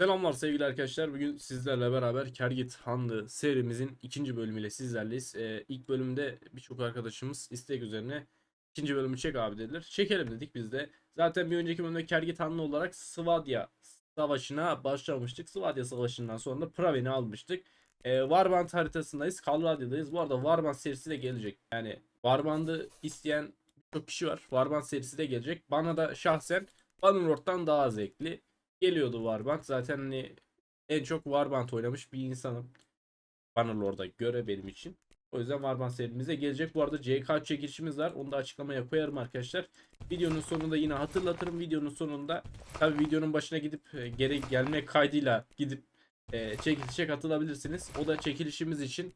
Selamlar sevgili arkadaşlar. Bugün sizlerle beraber Kergit Hanlı serimizin ikinci bölümüyle sizlerleyiz. Ee, ilk bölümde birçok arkadaşımız istek üzerine ikinci bölümü çek abi dediler. Çekelim dedik biz de. Zaten bir önceki bölümde Kergit Hanlı olarak Svadya Savaşı'na başlamıştık. Svadya Savaşı'ndan sonra da Praven'i almıştık. Ee, Warband haritasındayız. Kalradya'dayız. Bu arada Warband serisi de gelecek. Yani Warband'ı isteyen çok kişi var. Warband serisi de gelecek. Bana da şahsen Bannerlord'dan daha zevkli geliyordu Warband. Zaten hani en çok Warband oynamış bir insanım. Bannerlord'a göre benim için. O yüzden Warband serimize gelecek. Bu arada CK çekilişimiz var. Onu da açıklamaya koyarım arkadaşlar. Videonun sonunda yine hatırlatırım. Videonun sonunda tabi videonun başına gidip e, geri gelme kaydıyla gidip e, çekilişe katılabilirsiniz. O da çekilişimiz için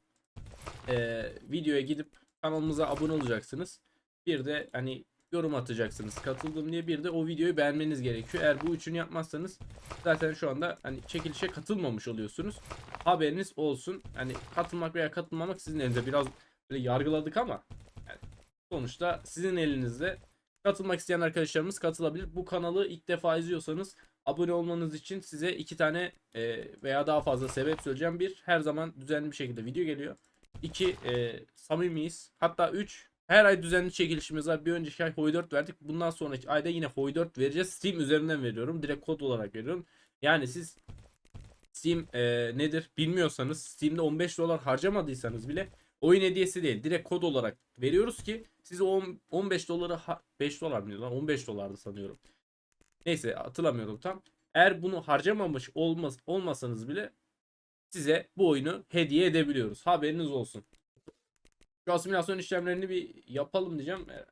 e, videoya gidip kanalımıza abone olacaksınız. Bir de hani yorum atacaksınız katıldım diye bir de o videoyu beğenmeniz gerekiyor. Eğer bu üçünü yapmazsanız zaten şu anda hani çekilişe katılmamış oluyorsunuz. Haberiniz olsun. Hani katılmak veya katılmamak sizin elinizde. Biraz böyle yargıladık ama yani sonuçta sizin elinizde. Katılmak isteyen arkadaşlarımız katılabilir. Bu kanalı ilk defa izliyorsanız abone olmanız için size iki tane e, veya daha fazla sebep söyleyeceğim. Bir, her zaman düzenli bir şekilde video geliyor. İki, e, samimiyiz. Hatta üç, her ay düzenli çekilişimiz var. Bir önceki ay Hoy 4 verdik. Bundan sonraki ayda yine Hoy 4 vereceğiz. Steam üzerinden veriyorum. Direkt kod olarak veriyorum. Yani siz Steam e, nedir bilmiyorsanız Steam'de 15 dolar harcamadıysanız bile oyun hediyesi değil. Direkt kod olarak veriyoruz ki siz o 10 15 doları ha- 5 dolar mıydı lan 15 dolardı sanıyorum. Neyse hatırlamıyorum tam. Eğer bunu harcamamış olmaz olmasanız bile size bu oyunu hediye edebiliyoruz. Haberiniz olsun. Şu asimilasyon işlemlerini bir yapalım diyeceğim. E,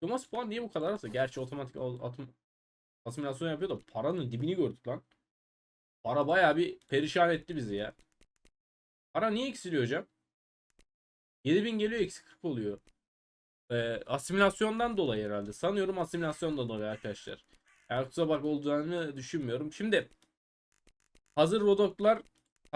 Thomas puan niye bu kadar azsa? Gerçi otomatik asimilasyon yapıyor da paranın dibini gördük lan. Para bayağı bir perişan etti bizi ya. Para niye eksiliyor hocam? 7000 geliyor eksi 40 oluyor. Ee, asimilasyondan dolayı herhalde. Sanıyorum asimilasyondan dolayı arkadaşlar. Yani bak olduğunu düşünmüyorum. Şimdi hazır Rodoklar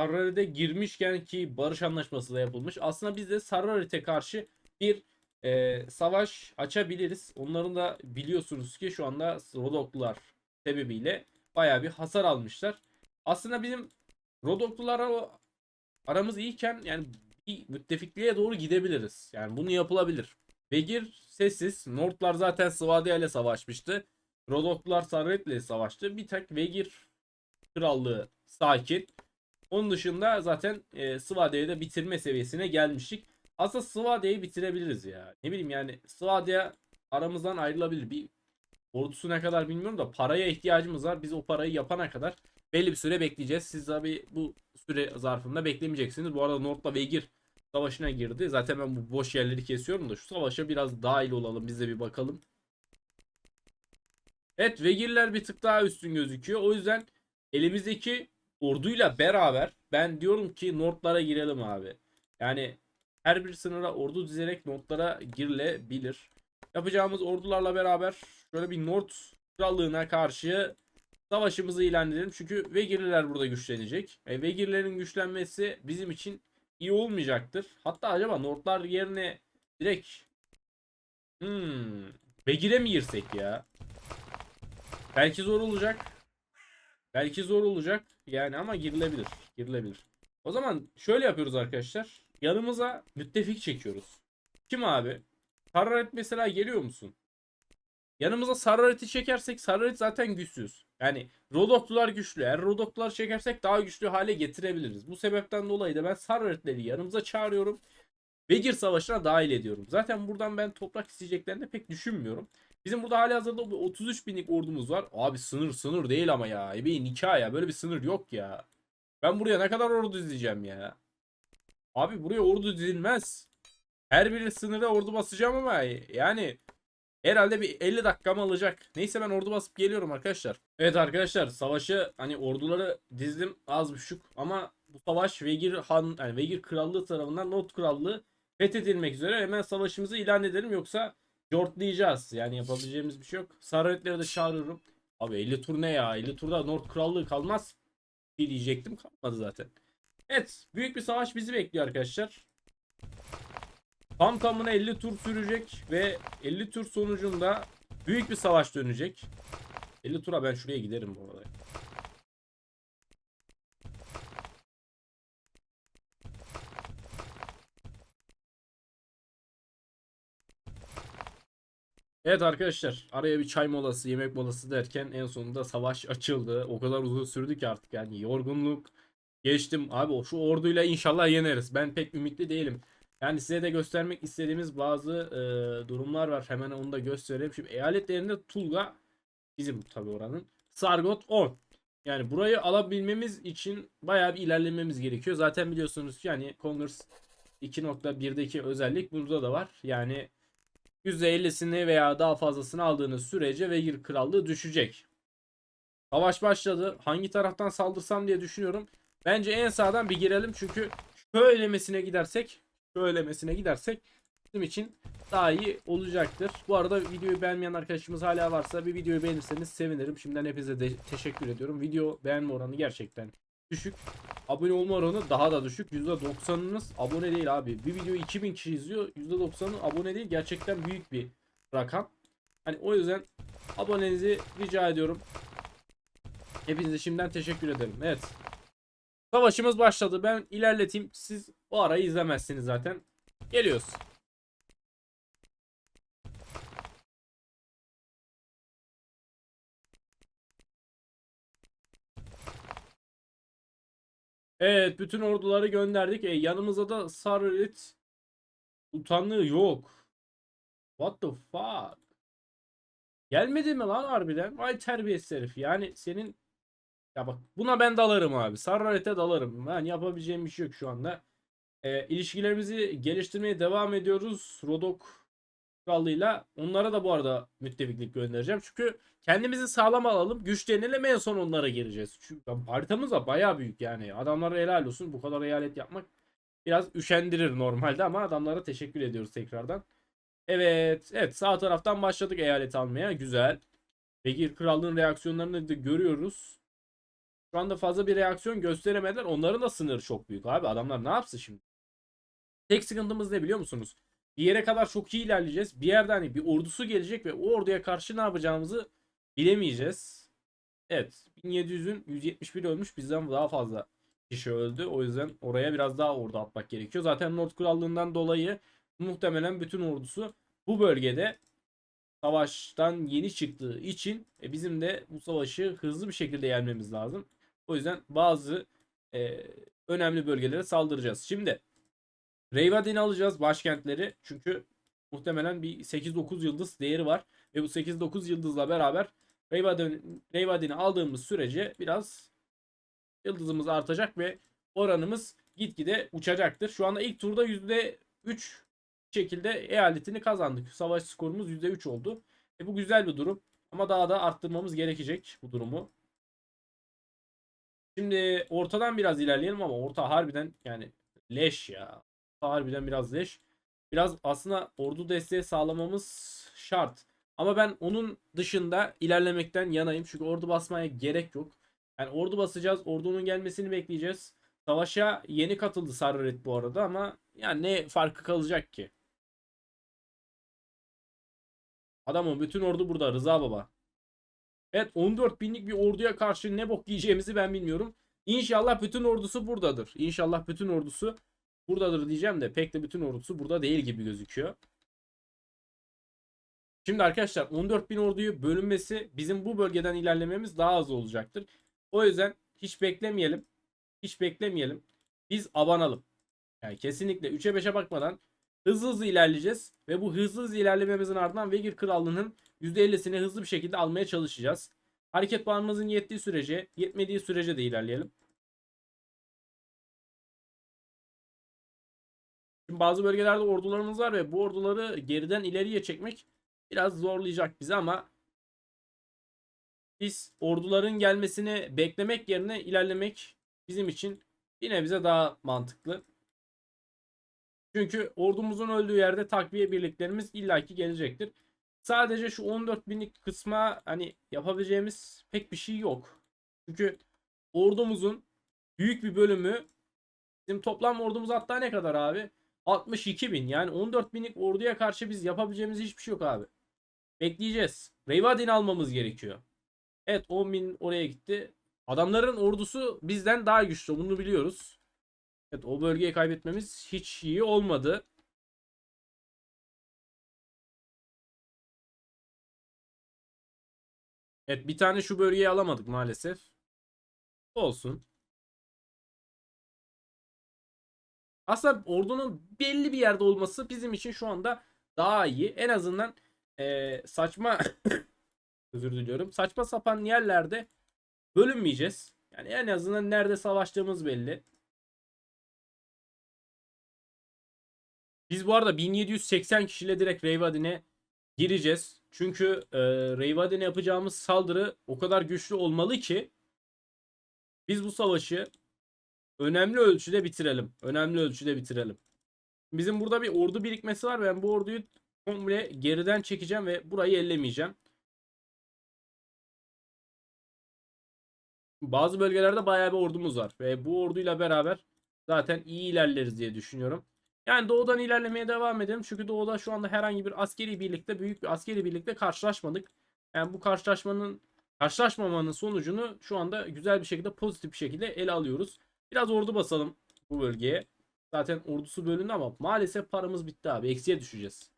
Sarrari'de girmişken ki barış anlaşması da yapılmış. Aslında biz de Sarrari'te karşı bir e, savaş açabiliriz. Onların da biliyorsunuz ki şu anda Rodoklular sebebiyle baya bir hasar almışlar. Aslında bizim Rodoklulara aramız iyiyken yani bir müttefikliğe doğru gidebiliriz. Yani bunu yapılabilir. Vegir sessiz. Nordlar zaten Svadia ile savaşmıştı. Rodoklular Sarret ile savaştı. Bir tek Vegir krallığı sakin. Onun dışında zaten e, Svadia'yı da bitirme seviyesine gelmiştik. Aslında Svadia'yı bitirebiliriz ya. Ne bileyim yani Svadia aramızdan ayrılabilir. Bir ordusu ne kadar bilmiyorum da paraya ihtiyacımız var. Biz o parayı yapana kadar belli bir süre bekleyeceğiz. Siz tabi bu süre zarfında beklemeyeceksiniz. Bu arada Nord'la Vegir savaşına girdi. Zaten ben bu boş yerleri kesiyorum da şu savaşa biraz dahil olalım. Biz de bir bakalım. Evet Vegirler bir tık daha üstün gözüküyor. O yüzden elimizdeki orduyla beraber ben diyorum ki Nord'lara girelim abi. Yani her bir sınıra ordu dizerek Nord'lara girilebilir. Yapacağımız ordularla beraber şöyle bir Nord krallığına karşı savaşımızı ilan edelim. Çünkü Vegirliler burada güçlenecek. E, Vegirlerin güçlenmesi bizim için iyi olmayacaktır. Hatta acaba Nordlar yerine direkt hmm, Vegir'e mi girsek ya? Belki zor olacak. Belki zor olacak. Yani ama girilebilir. Girilebilir. O zaman şöyle yapıyoruz arkadaşlar. Yanımıza müttefik çekiyoruz. Kim abi? Sarraret mesela geliyor musun? Yanımıza Sarraret'i çekersek Sarraret zaten güçsüz. Yani Rodoklular güçlü. Eğer Rodoklular çekersek daha güçlü hale getirebiliriz. Bu sebepten dolayı da ben Sarraret'leri yanımıza çağırıyorum. Vegir Savaşı'na dahil ediyorum. Zaten buradan ben toprak isteyeceklerini pek düşünmüyorum. Bizim burada hali hazırda bir 33 binlik ordumuz var. Abi sınır sınır değil ama ya. Ebeğin nikah ya. Böyle bir sınır yok ya. Ben buraya ne kadar ordu dizeceğim ya. Abi buraya ordu dizilmez. Her biri sınıra ordu basacağım ama yani herhalde bir 50 dakikamı alacak. Neyse ben ordu basıp geliyorum arkadaşlar. Evet arkadaşlar savaşı hani orduları dizdim az buçuk ama bu savaş Vegir Han yani Vegir Krallığı tarafından Not Krallığı fethedilmek üzere hemen savaşımızı ilan edelim yoksa Jortlayacağız. Yani yapabileceğimiz bir şey yok. Sarayetleri de çağırıyorum. Abi 50 tur ne ya? 50 turda Nord Krallığı kalmaz. Bir diyecektim kalmadı zaten. Evet. Büyük bir savaş bizi bekliyor arkadaşlar. Tam tamına 50 tur sürecek ve 50 tur sonucunda büyük bir savaş dönecek. 50 tura ben şuraya giderim bu arada. Evet arkadaşlar araya bir çay molası yemek molası derken en sonunda savaş açıldı. O kadar uzun sürdü ki artık yani yorgunluk geçtim. Abi şu orduyla inşallah yeneriz. Ben pek ümitli değilim. Yani size de göstermek istediğimiz bazı e, durumlar var. Hemen onu da göstereyim. Şimdi eyaletlerinde Tulga bizim tabii oranın. Sargot 10. Yani burayı alabilmemiz için bayağı bir ilerlememiz gerekiyor. Zaten biliyorsunuz yani Congress 2.1'deki özellik burada da var. Yani %50'sini veya daha fazlasını aldığınız sürece Vegir Krallığı düşecek. Savaş başladı. Hangi taraftan saldırsam diye düşünüyorum. Bence en sağdan bir girelim çünkü şöylemesine gidersek şöylemesine gidersek bizim için daha iyi olacaktır. Bu arada videoyu beğenmeyen arkadaşımız hala varsa bir videoyu beğenirseniz sevinirim. Şimdiden hepinize de teşekkür ediyorum. Video beğenme oranı gerçekten düşük. Abone olma oranı daha da düşük. %90'ınız abone değil abi. Bir video 2000 kişi izliyor. %90'ı abone değil. Gerçekten büyük bir rakam. Hani o yüzden abonenizi rica ediyorum. Hepinize şimdiden teşekkür ederim. Evet. Savaşımız başladı. Ben ilerleteyim. Siz o arayı izlemezsiniz zaten. Geliyoruz. Evet bütün orduları gönderdik. E, yanımızda da Sarrit utanlığı yok. What the fuck? Gelmedi mi lan harbiden? Vay terbiyesiz herif. Yani senin ya bak buna ben dalarım abi. Sarrit'e dalarım. Ben yapabileceğim bir şey yok şu anda. E, ilişkilerimizi geliştirmeye devam ediyoruz. Rodok krallığıyla. Onlara da bu arada müttefiklik göndereceğim. Çünkü kendimizi sağlam alalım. Güçlenelim en son onlara gireceğiz. Çünkü haritamız da baya büyük yani. Adamlara helal olsun. Bu kadar eyalet yapmak biraz üşendirir normalde ama adamlara teşekkür ediyoruz tekrardan. Evet. Evet sağ taraftan başladık eyalet almaya. Güzel. Vegir Krallığın reaksiyonlarını da görüyoruz. Şu anda fazla bir reaksiyon gösteremediler. Onların da sınırı çok büyük abi. Adamlar ne yapsın şimdi? Tek sıkıntımız ne biliyor musunuz? Bir yere kadar çok iyi ilerleyeceğiz. Bir yerde hani bir ordusu gelecek ve o orduya karşı ne yapacağımızı bilemeyeceğiz. Evet. 1700'ün 171 ölmüş. Bizden daha fazla kişi öldü. O yüzden oraya biraz daha ordu atmak gerekiyor. Zaten Nord Krallığından dolayı muhtemelen bütün ordusu bu bölgede savaştan yeni çıktığı için e, bizim de bu savaşı hızlı bir şekilde yenmemiz lazım. O yüzden bazı e, önemli bölgelere saldıracağız. Şimdi Reyvadin'i alacağız başkentleri. Çünkü muhtemelen bir 8-9 yıldız değeri var. Ve bu 8-9 yıldızla beraber Reyvadin, Reyvadin'i aldığımız sürece biraz yıldızımız artacak ve oranımız gitgide uçacaktır. Şu anda ilk turda %3 şekilde eyaletini kazandık. Savaş skorumuz %3 oldu. E bu güzel bir durum. Ama daha da arttırmamız gerekecek bu durumu. Şimdi ortadan biraz ilerleyelim ama orta harbiden yani leş ya. Harbiden biraz leş. Biraz aslında ordu desteği sağlamamız şart. Ama ben onun dışında ilerlemekten yanayım. Çünkü ordu basmaya gerek yok. Yani ordu basacağız. Ordunun gelmesini bekleyeceğiz. Savaşa yeni katıldı Sarret bu arada ama yani ne farkı kalacak ki? Adamın bütün ordu burada Rıza Baba. Evet 14 binlik bir orduya karşı ne bok yiyeceğimizi ben bilmiyorum. İnşallah bütün ordusu buradadır. İnşallah bütün ordusu buradadır diyeceğim de pek de bütün ordusu burada değil gibi gözüküyor. Şimdi arkadaşlar 14 bin orduyu bölünmesi bizim bu bölgeden ilerlememiz daha az olacaktır. O yüzden hiç beklemeyelim. Hiç beklemeyelim. Biz abanalım. Yani kesinlikle 3'e 5'e bakmadan hızlı hızlı ilerleyeceğiz. Ve bu hızlı hızlı ilerlememizin ardından Vegir Krallığı'nın %50'sini hızlı bir şekilde almaya çalışacağız. Hareket puanımızın yettiği sürece, yetmediği sürece de ilerleyelim. Şimdi bazı bölgelerde ordularımız var ve bu orduları geriden ileriye çekmek biraz zorlayacak bizi ama biz orduların gelmesini beklemek yerine ilerlemek bizim için yine bize daha mantıklı. Çünkü ordumuzun öldüğü yerde takviye birliklerimiz illaki gelecektir. Sadece şu 14 binlik kısma hani yapabileceğimiz pek bir şey yok. Çünkü ordumuzun büyük bir bölümü bizim toplam ordumuz hatta ne kadar abi? 62 bin. Yani 14 binlik orduya karşı biz yapabileceğimiz hiçbir şey yok abi. Bekleyeceğiz. Reyvadin almamız gerekiyor. Evet 10 bin oraya gitti. Adamların ordusu bizden daha güçlü. Bunu biliyoruz. Evet o bölgeyi kaybetmemiz hiç iyi olmadı. Evet bir tane şu bölgeyi alamadık maalesef. Olsun. Aslında ordunun belli bir yerde olması bizim için şu anda daha iyi. En azından eee, saçma özür diliyorum. Saçma sapan yerlerde bölünmeyeceğiz. Yani en azından nerede savaştığımız belli. Biz bu arada 1780 kişiyle direkt Reyvadin'e gireceğiz. Çünkü e, Reyvadin'e yapacağımız saldırı o kadar güçlü olmalı ki biz bu savaşı önemli ölçüde bitirelim. Önemli ölçüde bitirelim. Bizim burada bir ordu birikmesi var. Ben bu orduyu komple geriden çekeceğim ve burayı ellemeyeceğim. Bazı bölgelerde bayağı bir ordumuz var ve bu orduyla beraber zaten iyi ilerleriz diye düşünüyorum. Yani doğudan ilerlemeye devam edelim. Çünkü doğuda şu anda herhangi bir askeri birlikte büyük bir askeri birlikte karşılaşmadık. Yani bu karşılaşmanın karşılaşmamanın sonucunu şu anda güzel bir şekilde pozitif bir şekilde ele alıyoruz. Biraz ordu basalım bu bölgeye. Zaten ordusu bölündü ama maalesef paramız bitti abi. Eksiye düşeceğiz.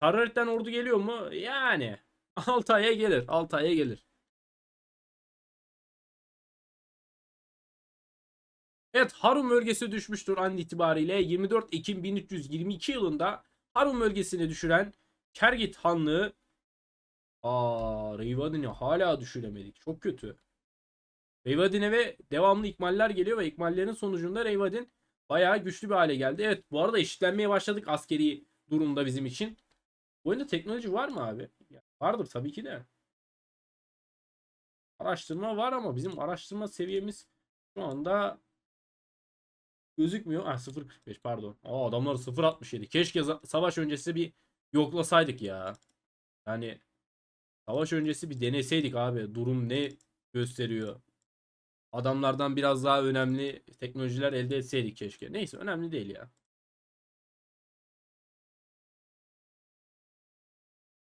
Hararet'ten ordu geliyor mu? Yani 6 aya gelir. 6 aya gelir. Evet Harum bölgesi düşmüştür an itibariyle 24 Ekim 1322 yılında Harum bölgesini düşüren Kergit Hanlığı Aa Reyvadin'i hala düşüremedik. Çok kötü. Reyvadin'e ve devamlı ikmaller geliyor ve ikmallerin sonucunda Reyvadin bayağı güçlü bir hale geldi. Evet bu arada eşitlenmeye başladık askeri durumda bizim için. Bu oyunda teknoloji var mı abi? Ya, vardır tabii ki de. Araştırma var ama bizim araştırma seviyemiz şu anda gözükmüyor. Ah 0.45 pardon. Aa adamlar 0.67. Keşke savaş öncesi bir yoklasaydık ya. Yani savaş öncesi bir deneseydik abi. Durum ne gösteriyor? Adamlardan biraz daha önemli teknolojiler elde etseydik keşke. Neyse önemli değil ya.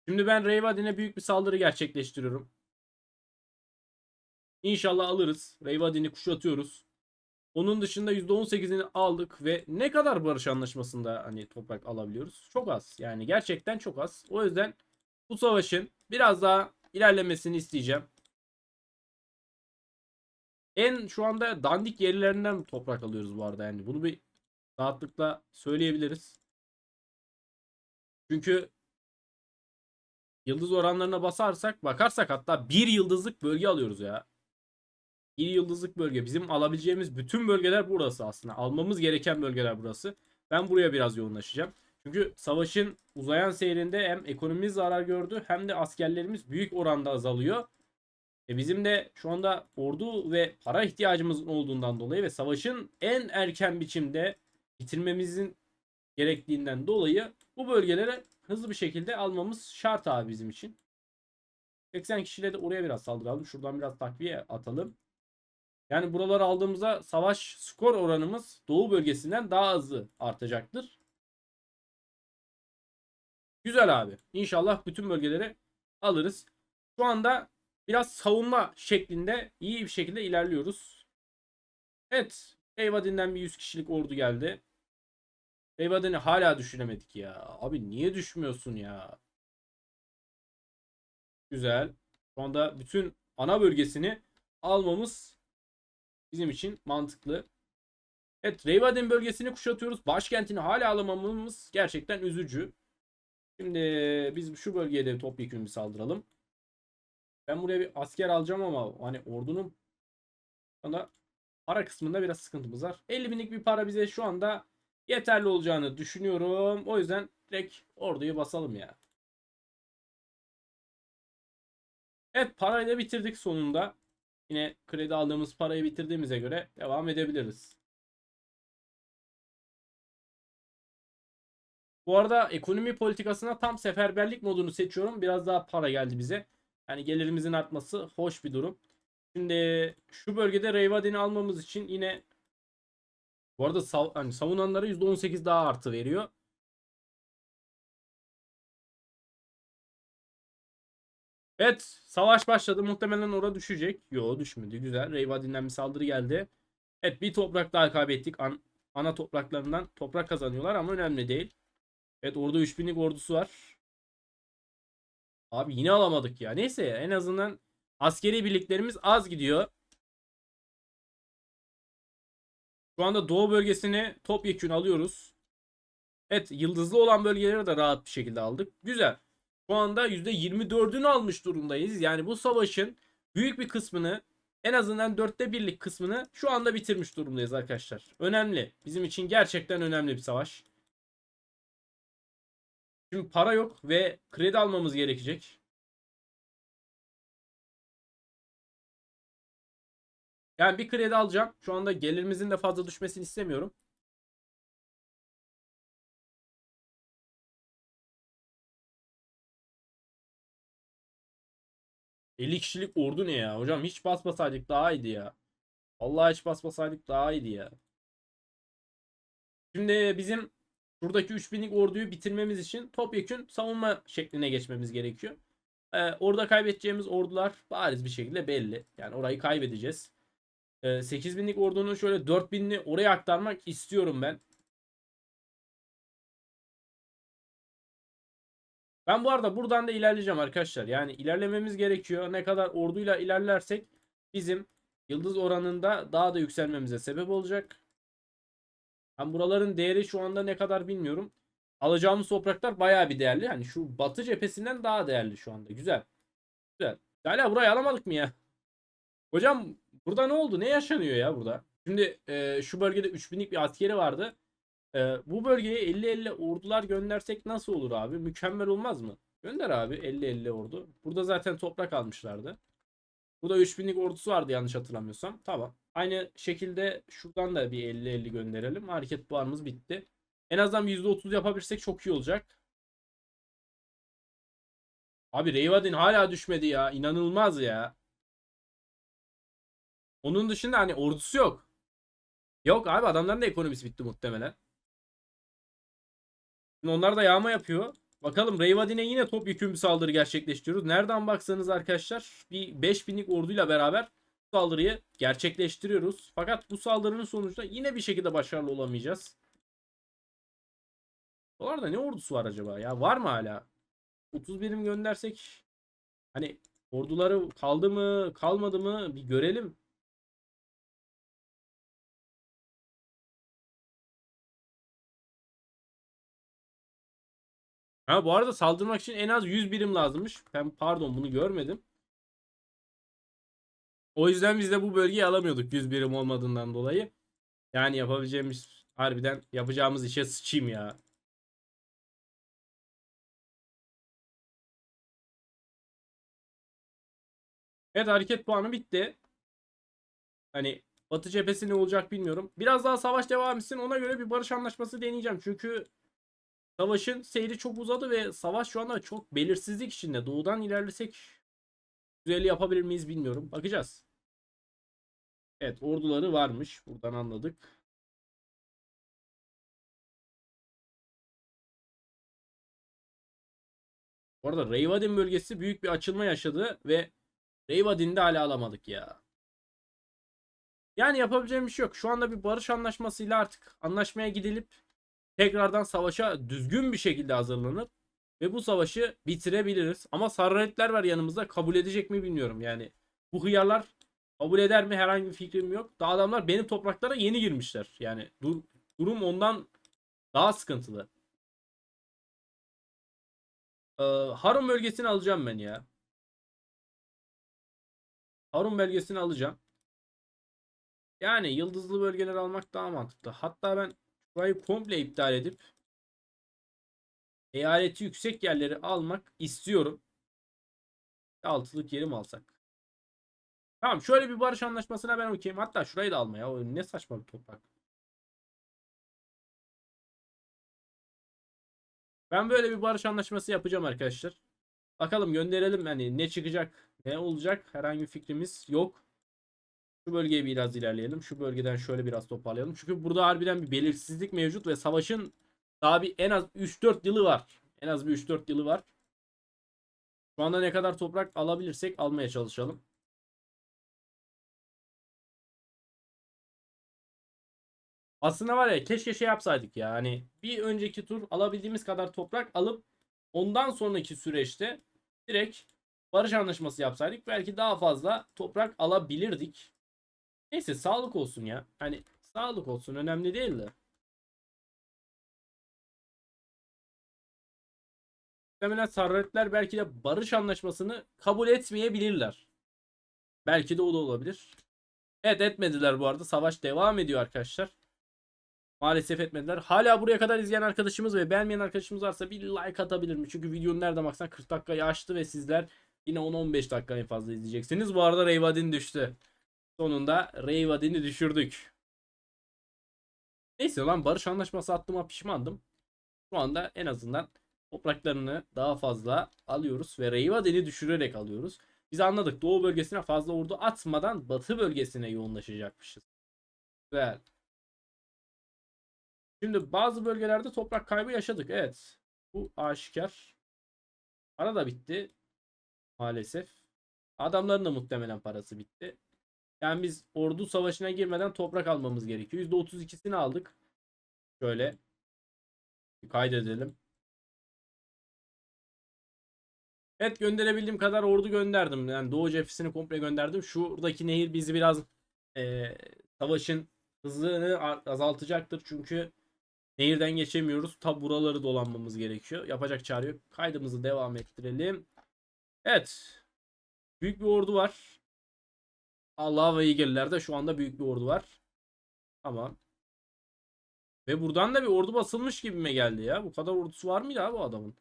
Şimdi ben Reyvadin'e büyük bir saldırı gerçekleştiriyorum. İnşallah alırız. Reyvadin'i kuşatıyoruz. Onun dışında %18'ini aldık ve ne kadar barış anlaşmasında hani toprak alabiliyoruz? Çok az. Yani gerçekten çok az. O yüzden bu savaşın biraz daha ilerlemesini isteyeceğim. En şu anda dandik yerlerinden toprak alıyoruz bu arada yani. Bunu bir rahatlıkla söyleyebiliriz. Çünkü yıldız oranlarına basarsak bakarsak hatta bir yıldızlık bölge alıyoruz ya. Bir yıldızlık bölge. Bizim alabileceğimiz bütün bölgeler burası aslında. Almamız gereken bölgeler burası. Ben buraya biraz yoğunlaşacağım. Çünkü savaşın uzayan seyrinde hem ekonomimiz zarar gördü hem de askerlerimiz büyük oranda azalıyor. E bizim de şu anda ordu ve para ihtiyacımızın olduğundan dolayı ve savaşın en erken biçimde bitirmemizin gerektiğinden dolayı bu bölgelere hızlı bir şekilde almamız şart abi bizim için. 80 kişiyle de oraya biraz saldıralım. Şuradan biraz takviye atalım. Yani buraları aldığımızda savaş skor oranımız doğu bölgesinden daha hızlı artacaktır. Güzel abi. İnşallah bütün bölgeleri alırız. Şu anda biraz savunma şeklinde iyi bir şekilde ilerliyoruz. Evet. Eyvadin'den bir 100 kişilik ordu geldi. Eyvadin'i hala düşüremedik ya. Abi niye düşmüyorsun ya? Güzel. Şu anda bütün ana bölgesini almamız bizim için mantıklı. Evet Reyvadin bölgesini kuşatıyoruz. Başkentini hala alamamamız gerçekten üzücü. Şimdi biz şu bölgeye de topyekun bir saldıralım. Ben buraya bir asker alacağım ama hani ordunun anda para kısmında biraz sıkıntımız var. 50 binlik bir para bize şu anda yeterli olacağını düşünüyorum. O yüzden direkt orduyu basalım ya. Evet parayı da bitirdik sonunda. Yine kredi aldığımız parayı bitirdiğimize göre devam edebiliriz. Bu arada ekonomi politikasına tam seferberlik modunu seçiyorum. Biraz daha para geldi bize. Yani gelirimizin artması hoş bir durum. Şimdi şu bölgede Reyvadin'i almamız için yine bu arada sav hani savunanlara %18 daha artı veriyor. Evet savaş başladı. Muhtemelen orada düşecek. Yo düşmedi. Güzel. Reyvadin'den bir saldırı geldi. Evet bir toprak daha kaybettik. An ana topraklarından toprak kazanıyorlar ama önemli değil. Evet orada 3000'lik ordusu var. Abi yine alamadık ya. Neyse en azından Askeri birliklerimiz az gidiyor. Şu anda Doğu bölgesini topyekün alıyoruz. Evet yıldızlı olan bölgeleri de rahat bir şekilde aldık. Güzel. Şu anda %24'ünü almış durumdayız. Yani bu savaşın büyük bir kısmını en azından dörtte birlik kısmını şu anda bitirmiş durumdayız arkadaşlar. Önemli. Bizim için gerçekten önemli bir savaş. Şimdi para yok ve kredi almamız gerekecek. Yani bir kredi alacağım. Şu anda gelirimizin de fazla düşmesini istemiyorum. ...50 kişilik ordu ne ya? Hocam hiç basmasaydık daha iyiydi ya. Allah hiç basmasaydık daha iyiydi ya. Şimdi bizim şuradaki 3000'lik orduyu bitirmemiz için topyekün savunma şekline geçmemiz gerekiyor. Ee, orada kaybedeceğimiz ordular bariz bir şekilde belli. Yani orayı kaybedeceğiz. Ee, 8000'lik ordunun şöyle 4000'ini oraya aktarmak istiyorum ben. Ben bu arada buradan da ilerleyeceğim arkadaşlar. Yani ilerlememiz gerekiyor. Ne kadar orduyla ilerlersek bizim yıldız oranında daha da yükselmemize sebep olacak. Ben buraların değeri şu anda ne kadar bilmiyorum. Alacağımız topraklar bayağı bir değerli. Yani şu batı cephesinden daha değerli şu anda. Güzel. Güzel. Hala burayı alamadık mı ya? Hocam burada ne oldu? Ne yaşanıyor ya burada? Şimdi e, şu bölgede 3000'lik bir askeri vardı. E, bu bölgeye 50-50 ordular göndersek nasıl olur abi? Mükemmel olmaz mı? Gönder abi 50-50 ordu. Burada zaten toprak almışlardı. Burada 3000'lik ordusu vardı yanlış hatırlamıyorsam. Tamam. Aynı şekilde şuradan da bir 50-50 gönderelim. Hareket puanımız bitti. En azından bir %30 yapabilirsek çok iyi olacak. Abi Reyvadin hala düşmedi ya. İnanılmaz ya. Onun dışında hani ordusu yok. Yok abi adamların da ekonomisi bitti muhtemelen. Şimdi onlar da yağma yapıyor. Bakalım Reyvadin'e yine topyekun bir saldırı gerçekleştiriyoruz. Nereden baksanız arkadaşlar bir 5000'lik orduyla beraber saldırıyı gerçekleştiriyoruz. Fakat bu saldırının sonucunda yine bir şekilde başarılı olamayacağız. Arada ne ordusu var acaba ya? Var mı hala? 30 birim göndersek hani orduları kaldı mı kalmadı mı bir görelim. Ha bu arada saldırmak için en az 100 birim lazımmış. Ben pardon bunu görmedim. O yüzden biz de bu bölgeyi alamıyorduk 100 birim olmadığından dolayı. Yani yapabileceğimiz harbiden yapacağımız işe sıçayım ya. Evet hareket puanı bitti. Hani Batı cephesi ne olacak bilmiyorum. Biraz daha savaş devam etsin ona göre bir barış anlaşması deneyeceğim. Çünkü savaşın seyri çok uzadı ve savaş şu anda çok belirsizlik içinde. Doğudan ilerlesek güzel yapabilir miyiz bilmiyorum. Bakacağız. Evet orduları varmış. Buradan anladık. Bu arada Reyvadin bölgesi büyük bir açılma yaşadı ve Reyvadin'i de hala alamadık ya. Yani yapabileceğim bir şey yok. Şu anda bir barış anlaşmasıyla artık anlaşmaya gidilip tekrardan savaşa düzgün bir şekilde hazırlanıp ve bu savaşı bitirebiliriz. Ama Sarranetler var yanımızda. Kabul edecek mi bilmiyorum. Yani bu hıyarlar kabul eder mi herhangi bir fikrim yok. Daha adamlar benim topraklara yeni girmişler. Yani dur, durum ondan daha sıkıntılı. Ee, Harun bölgesini alacağım ben ya. Harun bölgesini alacağım. Yani yıldızlı bölgeler almak daha mantıklı. Hatta ben burayı komple iptal edip eyaleti yüksek yerleri almak istiyorum. Altılık yeri mi alsak? Tamam şöyle bir barış anlaşmasına ben okeyim. Hatta şurayı da alma ya. O ne saçma bir toprak. Ben böyle bir barış anlaşması yapacağım arkadaşlar. Bakalım gönderelim yani ne çıkacak, ne olacak herhangi bir fikrimiz yok. Şu bölgeye biraz ilerleyelim. Şu bölgeden şöyle biraz toparlayalım. Çünkü burada harbiden bir belirsizlik mevcut ve savaşın daha bir en az 3-4 yılı var. En az bir 3-4 yılı var. Şu anda ne kadar toprak alabilirsek almaya çalışalım. Aslında var ya keşke şey yapsaydık ya. Hani bir önceki tur alabildiğimiz kadar toprak alıp ondan sonraki süreçte direkt barış anlaşması yapsaydık belki daha fazla toprak alabilirdik. Neyse sağlık olsun ya. Hani sağlık olsun önemli değil de. Muhtemelen Sarretler belki de barış anlaşmasını kabul etmeyebilirler. Belki de o da olabilir. Evet etmediler bu arada. Savaş devam ediyor arkadaşlar. Maalesef etmediler. Hala buraya kadar izleyen arkadaşımız ve beğenmeyen arkadaşımız varsa bir like atabilir mi? Çünkü videonun nerede baksan 40 dakikayı aştı ve sizler yine 10-15 dakika en fazla izleyeceksiniz. Bu arada Reyvadin düştü. Sonunda Reyvadin'i düşürdük. Neyse lan barış anlaşması attığıma pişmandım. Şu anda en azından topraklarını daha fazla alıyoruz ve Reyvadin'i düşürerek alıyoruz. Biz anladık doğu bölgesine fazla ordu atmadan batı bölgesine yoğunlaşacakmışız. Güzel. Şimdi bazı bölgelerde toprak kaybı yaşadık. Evet. Bu aşikar. Para da bitti. Maalesef. Adamların da muhtemelen parası bitti. Yani biz ordu savaşına girmeden toprak almamız gerekiyor. %32'sini aldık. Şöyle. Kaydedelim. Evet gönderebildiğim kadar ordu gönderdim. Yani Doğu cephesini komple gönderdim. Şuradaki nehir bizi biraz eee, savaşın hızını azaltacaktır. Çünkü nehirden geçemiyoruz. Ta buraları dolanmamız gerekiyor. Yapacak çare yok. Kaydımızı devam ettirelim. Evet. Büyük bir ordu var. Allah ve İgillilerde şu anda büyük bir ordu var. Tamam. Ve buradan da bir ordu basılmış gibime geldi ya. Bu kadar ordusu var mıydı abi bu adamın?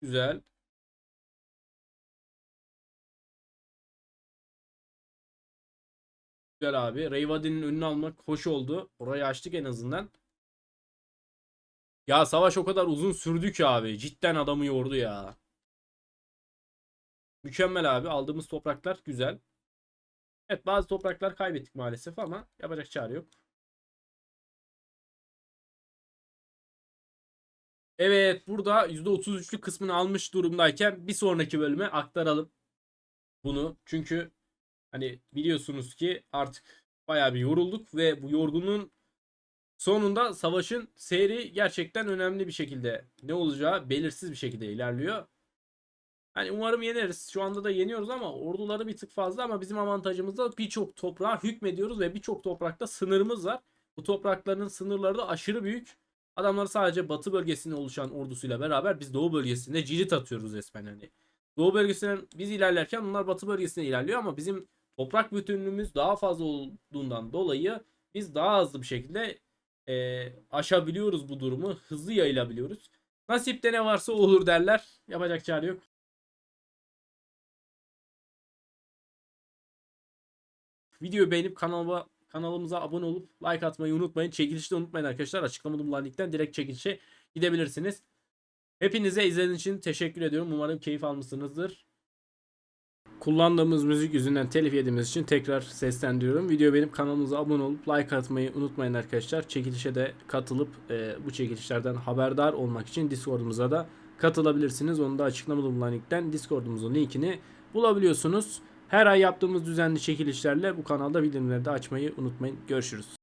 Güzel. Güzel abi. Reyvadi'nin önünü almak hoş oldu. Orayı açtık en azından. Ya savaş o kadar uzun sürdü ki abi. Cidden adamı yordu ya. Mükemmel abi. Aldığımız topraklar güzel. Evet bazı topraklar kaybettik maalesef ama yapacak çare yok. Evet burada %33'lük kısmını almış durumdayken bir sonraki bölüme aktaralım bunu. Çünkü hani biliyorsunuz ki artık bayağı bir yorulduk ve bu yorgunluğun sonunda savaşın seyri gerçekten önemli bir şekilde ne olacağı belirsiz bir şekilde ilerliyor. Hani umarım yeneriz. Şu anda da yeniyoruz ama orduları bir tık fazla ama bizim avantajımızda birçok toprağa hükmediyoruz ve birçok toprakta sınırımız var. Bu toprakların sınırları da aşırı büyük. Adamlar sadece batı bölgesinde oluşan ordusuyla beraber biz doğu bölgesinde cirit atıyoruz resmen hani. Doğu bölgesinden biz ilerlerken onlar batı bölgesine ilerliyor ama bizim toprak bütünlüğümüz daha fazla olduğundan dolayı biz daha hızlı bir şekilde e, aşabiliyoruz bu durumu. Hızlı yayılabiliyoruz. Nasipte ne varsa olur derler. Yapacak çare yok. Videoyu beğenip kanalıma kanalımıza abone olup like atmayı unutmayın. Çekilişi de unutmayın arkadaşlar. Açıklamada bulunan linkten direkt çekilişe gidebilirsiniz. Hepinize izlediğiniz için teşekkür ediyorum. Umarım keyif almışsınızdır. Kullandığımız müzik yüzünden telif yediğimiz için tekrar seslendiriyorum. Video benim kanalımıza abone olup like atmayı unutmayın arkadaşlar. Çekilişe de katılıp e, bu çekilişlerden haberdar olmak için Discord'umuza da katılabilirsiniz. Onu da açıklamada bulunan linkten Discord'umuzun linkini bulabiliyorsunuz. Her ay yaptığımız düzenli çekilişlerle bu kanalda bildirimleri de açmayı unutmayın. Görüşürüz.